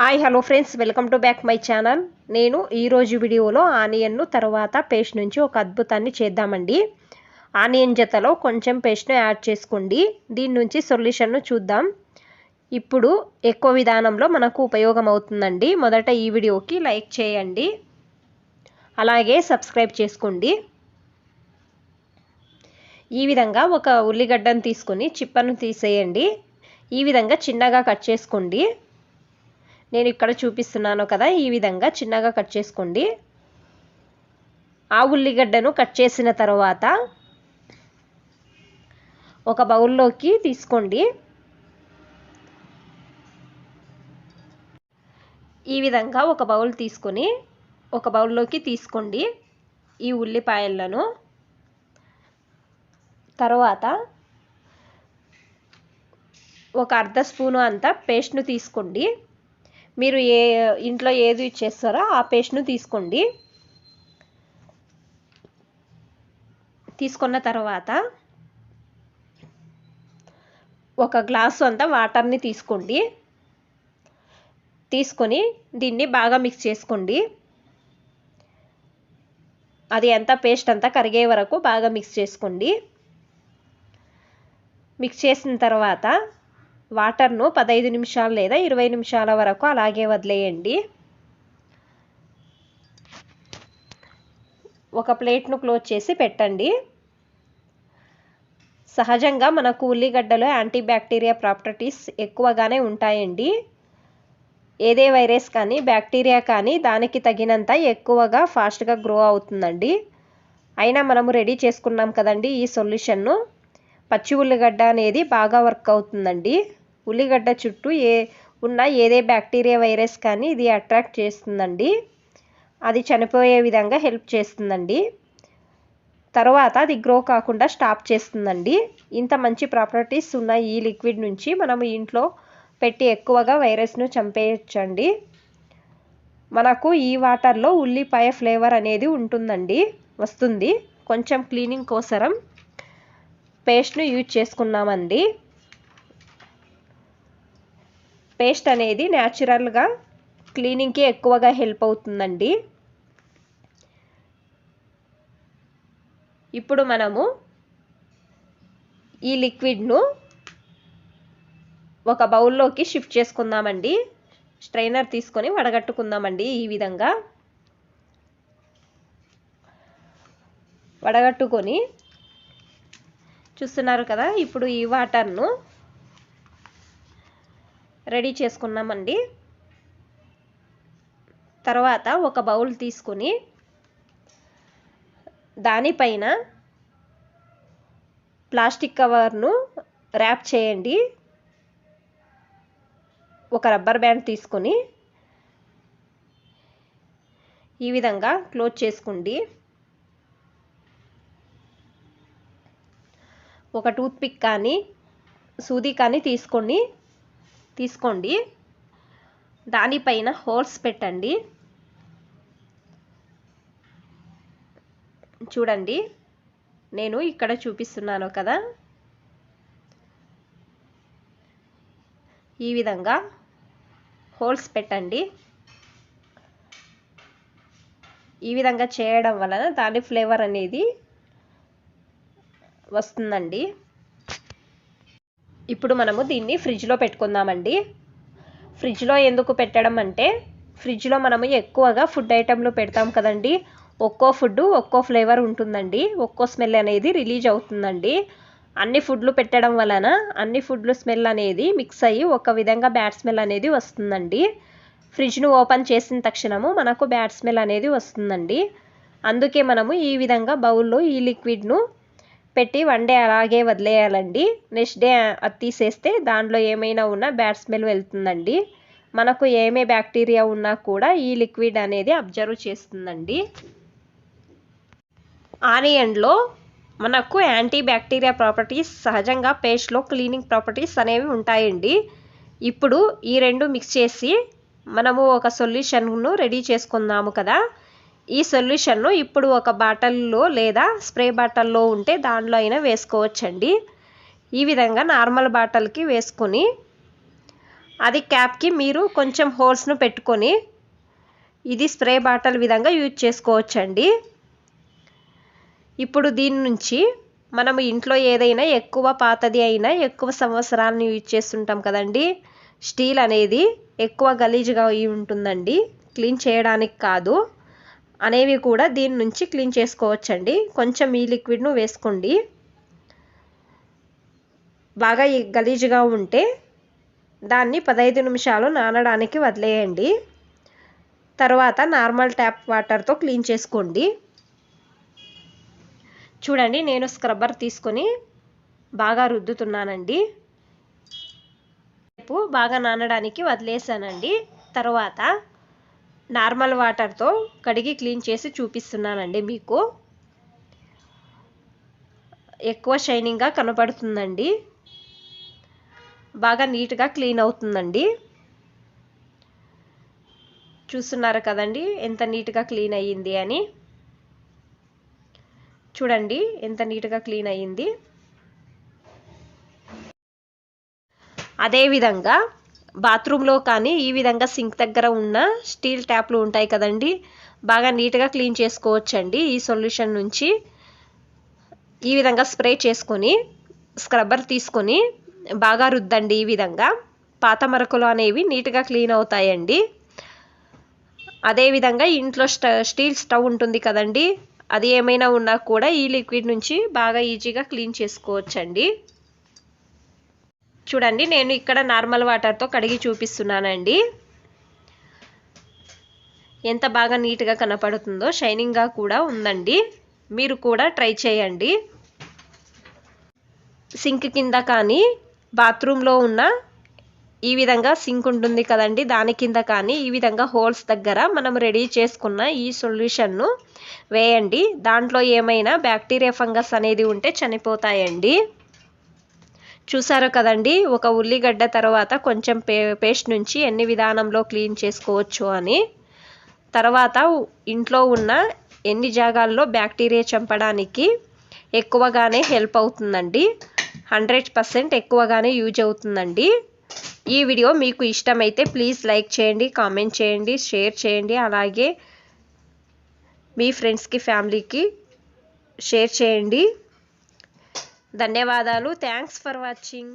Hi hello friends welcome to back my channel నేను ఈరోజు వీడియోలో ఆనియన్ను తర్వాత పేస్ట్ నుంచి ఒక అద్భుతాన్ని చేద్దామండి. ఆనియన్ జతలో కొంచెం పేస్ట్ను యాడ్ చేసుకోండి. దీని నుంచి సొల్యూషన్ను చూద్దాం. ఇప్పుడు ఎక్కువ విధానంలో మనకు ఉపయోగం అవుతుందండి. మొదట ఈ వీడియోకి లైక్ చేయండి. అలాగే సబ్స్క్రైబ్ చేసుకోండి. ఈ విధంగా ఒక ఉల్లిగడ్డను తీసుకొని చిప్పను తీసేయండి. ఈ విధంగా చిన్నగా కట్ చేసుకోండి. నేను ఇక్కడ చూపిస్తున్నాను కదా ఈ విధంగా చిన్నగా కట్ చేసుకోండి. ఆ ఉల్లిగడ్డను కట్ చేసిన తర్వాత ఒక బౌల్లోకి తీసుకోండి. ఈ విధంగా ఒక బౌల్ తీసుకొని ఒక బౌల్లోకి తీసుకోండి ఈ ఉల్లిపాయలను. తర్వాత ఒక అర్ధ స్పూను అంతా పేస్ట్ను తీసుకోండి. మీరు ఏ ఇంట్లో ఏది చేస్తారో ఆ పేస్ట్ను తీసుకోండి. తీసుకున్న తర్వాత ఒక గ్లాసు అంతా వాటర్ని తీసుకోండి. తీసుకొని దీన్ని బాగా మిక్స్ చేసుకోండి. అది ఎంత పేస్ట్ అంతా కరిగే వరకు బాగా మిక్స్ చేసుకోండి. మిక్స్ చేసిన తర్వాత వాటర్ను పదహైదు నిమిషాలు లేదా ఇరవై నిమిషాల వరకు అలాగే వదిలేయండి. ఒక ప్లేట్ను క్లోజ్ చేసి పెట్టండి. సహజంగా మనకు ఉల్లిగడ్డలో యాంటీ బ్యాక్టీరియా ప్రాపర్టీస్ ఎక్కువగానే ఉంటాయండి. ఏదే వైరస్ కానీ బ్యాక్టీరియా కానీ దానికి తగినంత ఎక్కువగా ఫాస్ట్గా గ్రో అవుతుందండి. అయినా మనము రెడీ చేసుకున్నాం కదండి ఈ సొల్యూషన్ను. పచ్చి ఉల్లిగడ్డ అనేది బాగా వర్క్ అవుతుందండి. ఉల్లిగడ్డ చుట్టూ ఏ ఉన్న ఏదే బ్యాక్టీరియా వైరస్ కానీ ఇది అట్రాక్ట్ చేస్తుందండి. అది చనిపోయే విధంగా హెల్ప్ చేస్తుందండి. తర్వాత అది గ్రో కాకుండా స్టాప్ చేస్తుందండి. ఇంత మంచి ప్రాపర్టీస్ ఉన్న ఈ లిక్విడ్ నుంచి మనం ఇంట్లో పెట్టి ఎక్కువగా వైరస్ను చంపేయచ్చండి. మనకు ఈ వాటర్లో ఉల్లిపాయ ఫ్లేవర్ అనేది ఉంటుందండి. వస్తుంది. కొంచెం క్లీనింగ్ కోసరం పేస్ట్ను యూజ్ చేసుకున్నామండి. పేస్ట్ అనేది న్యాచురల్గా క్లీనింగ్కి ఎక్కువగా హెల్ప్ అవుతుందండి. ఇప్పుడు మనము ఈ లిక్విడ్ను ఒక బౌల్లోకి షిఫ్ట్ చేసుకుందామండి. స్ట్రైనర్ తీసుకొని వడగట్టుకుందామండి ఈ విధంగా. వడగట్టుకొని చూస్తున్నారు కదా ఇప్పుడు ఈ వాటర్ను రెడీ చేసుకున్నామండి. తర్వాత ఒక బౌల్ తీసుకొని దానిపైన ప్లాస్టిక్ కవర్ను ర్యాప్ చేయండి. ఒక రబ్బర్ బ్యాండ్ తీసుకొని ఈ విధంగా క్లోజ్ చేసుకోండి. ఒక టూత్ పిక్ కానీ సూది కానీ తీసుకొని తీసుకోండి. దానిపైన హోల్స్ పెట్టండి. చూడండి. నేను ఇక్కడ చూపిస్తున్నాను కదా. ఈ విధంగా హోల్స్ పెట్టండి. ఈ విధంగా చేయడం వలన దాని ఫ్లేవర్ అనేది వస్తుందండి. ఇప్పుడు మనము దీన్ని ఫ్రిడ్జ్లో పెట్టుకుందామండి. ఫ్రిడ్జ్లో ఎందుకు పెట్టడం అంటే ఫ్రిడ్జ్లో మనము ఎక్కువగా ఫుడ్ ఐటెంలు పెడతాం కదండి. ఒక్కో ఫుడ్ ఒక్కో ఫ్లేవర్ ఉంటుందండి. ఒక్కో స్మెల్ అనేది రిలీజ్ అవుతుందండి. అన్ని ఫుడ్లు పెట్టడం వలన అన్ని ఫుడ్లు స్మెల్ అనేది మిక్స్ అయ్యి ఒక విధంగా బ్యాడ్ స్మెల్ అనేది వస్తుందండి. ఫ్రిడ్జ్ను ఓపెన్ చేసిన తక్షణము మనకు బ్యాడ్ స్మెల్ అనేది వస్తుందండి. అందుకే మనము ఈ విధంగా బౌల్లో ఈ లిక్విడ్ను పెట్టి వన్ డే అలాగే వదిలేయాలండి. నెక్స్ట్ డే అది తీసేస్తే దాంట్లో ఏమైనా ఉన్నా బ్యాడ్ స్మెల్ వెళ్తుందండి. మనకు ఏమే బ్యాక్టీరియా ఉన్నా కూడా ఈ లిక్విడ్ అనేది అబ్జర్వ్ చేస్తుందండి. ఆనియన్లో మనకు యాంటీ బ్యాక్టీరియా ప్రాపర్టీస్ సహజంగా పేస్ట్లో క్లీనింగ్ ప్రాపర్టీస్ అనేవి ఉంటాయండి. ఇప్పుడు ఈ రెండు మిక్స్ చేసి మనము ఒక సొల్యూషన్ను రెడీ చేసుకుందాము కదా. ఈ సొల్యూషన్ను ఇప్పుడు ఒక బాటిల్లో లేదా స్ప్రే బాటిల్లో ఉంటే దాంట్లో అయినా వేసుకోవచ్చండి. ఈ విధంగా నార్మల్ బాటల్కి వేసుకొని అది క్యాప్కి మీరు కొంచెం హోల్స్ను పెట్టుకొని ఇది స్ప్రే బాటిల్ విధంగా యూజ్ చేసుకోవచ్చండి. ఇప్పుడు దీని నుంచి మనము ఇంట్లో ఏదైనా ఎక్కువ పాతది అయినా ఎక్కువ సంవత్సరాలను యూజ్ చేస్తుంటాం కదండి. స్టీల్ అనేది ఎక్కువ గలీజ్గా అయి ఉంటుందండి. క్లీన్ చేయడానికి కాదు. అనేవి కూడా దీని నుంచి క్లీన్ చేసుకోవచ్చండి. కొంచెం ఈ లిక్విడ్ను వేసుకోండి. బాగా గలీజుగా ఉంటే దాన్ని పదహైదు నిమిషాలు నానడానికి వదిలేయండి. తర్వాత నార్మల్ ట్యాప్ వాటర్తో క్లీన్ చేసుకోండి. చూడండి నేను స్క్రబ్బర్ తీసుకొని బాగా రుద్దుతున్నానండి. రేపు బాగా నానడానికి వదిలేసానండి. తర్వాత నార్మల్ వాటర్తో కడిగి క్లీన్ చేసి చూపిస్తున్నానండి మీకు. ఎక్కువ షైనింగ్గా కనపడుతుందండి. బాగా నీట్గా క్లీన్ అవుతుందండి. చూస్తున్నారు కదండి ఎంత నీట్గా క్లీన్ అయ్యింది అని. చూడండి ఎంత నీట్గా క్లీన్ అయ్యింది. అదేవిధంగా బాత్రూంలో కానీ ఈ విధంగా సింక్ దగ్గర ఉన్న స్టీల్ ట్యాప్లు ఉంటాయి కదండి బాగా నీట్గా క్లీన్ చేసుకోవచ్చండి ఈ సొల్యూషన్ నుంచి. ఈ విధంగా స్ప్రే చేసుకొని స్క్రబ్బర్ తీసుకొని బాగా రుద్దండి ఈ విధంగా. పాత మరకలు అనేవి నీట్గా క్లీన్ అవుతాయండి. అదేవిధంగా ఇంట్లో స్టీల్ స్టవ్ ఉంటుంది కదండి అది ఏమైనా ఉన్నా కూడా ఈ లిక్విడ్ నుంచి బాగా ఈజీగా క్లీన్ చేసుకోవచ్చండి. చూడండి నేను ఇక్కడ నార్మల్ వాటర్తో కడిగి చూపిస్తున్నానండి. ఎంత బాగా నీట్గా కనపడుతుందో షైనింగ్గా కూడా ఉందండి. మీరు కూడా ట్రై చేయండి. సింక్ కింద కానీ బాత్రూంలో ఉన్న ఈ విధంగా సింక్ ఉంటుంది కదండి దాని కింద కానీ ఈ విధంగా హోల్స్ దగ్గర మనం రెడీ చేసుకున్న ఈ సొల్యూషన్ను వేయండి. దాంట్లో ఏమైనా బ్యాక్టీరియా ఫంగస్ అనేది ఉంటే చనిపోతాయండి. చూసారు కదండి ఒక ఉల్లిగడ్డ తర్వాత కొంచెం పే పేస్ట్ నుంచి ఎన్ని విధానంలో క్లీన్ చేసుకోవచ్చు అని. తర్వాత ఇంట్లో ఉన్న ఎన్ని జాగాల్లో బ్యాక్టీరియా చంపడానికి ఎక్కువగానే హెల్ప్ అవుతుందండి. హండ్రెడ్ పర్సెంట్ ఎక్కువగానే యూజ్ అవుతుందండి. ఈ వీడియో మీకు ఇష్టమైతే ప్లీజ్ లైక్ చేయండి కామెంట్ చేయండి షేర్ చేయండి. అలాగే మీ ఫ్రెండ్స్కి ఫ్యామిలీకి షేర్ చేయండి. ధన్యవాదాలు. Thanks for watching